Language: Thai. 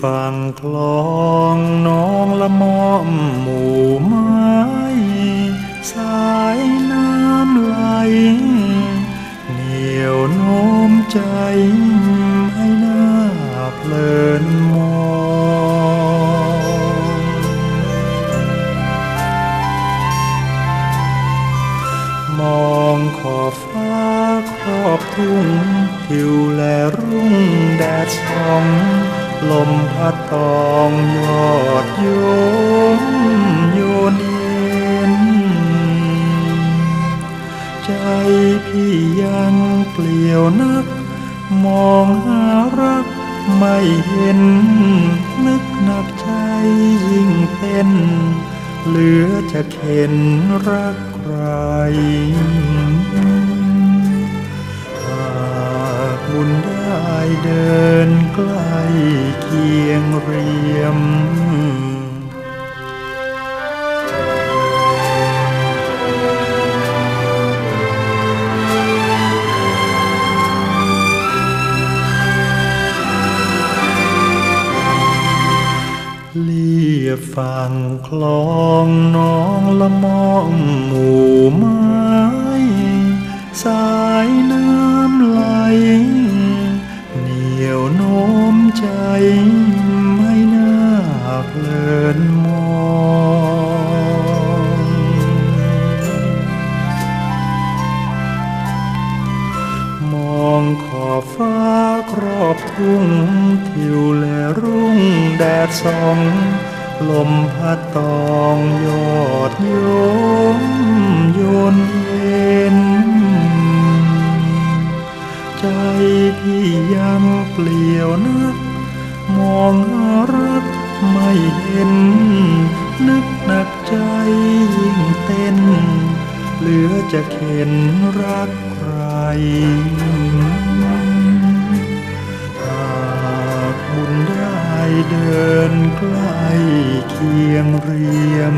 ฝั่งคลองน้องละมอมหมู่ไม้สายน้ำไหลเหนียวโน้มใจให้หน้าเพลินมองมองขอบฟ้าครอบทุ่งทิวและรุ่งแดดส่อง ลมพัดตองยอดโยมโยนเย็นใจพี่ยังเปลี่ยวนัก มองหารักไม่เห็น นึกหนักใจยิ่งเป็น เหลือจะเข็นรักใคร เดินใกล้เคียงเรียมเลียบฝั่งคลองน้องละมองหมู่ไม้ สายน้ำไหล หนียวโน้มใจไม่น่าเพลินมองมองขอบฟ้าครอบทุ่งทิวและรุ่งแดดส่อง ลมพัดตองยอดโย ใจพี่ยังเปลี่ยวนัก มองหารักไม่เห็น นึกหนักใจยิ่งเต้น เหลือจะเข็นรักใครหากบุญได้เดินใกล้เคียงเรียม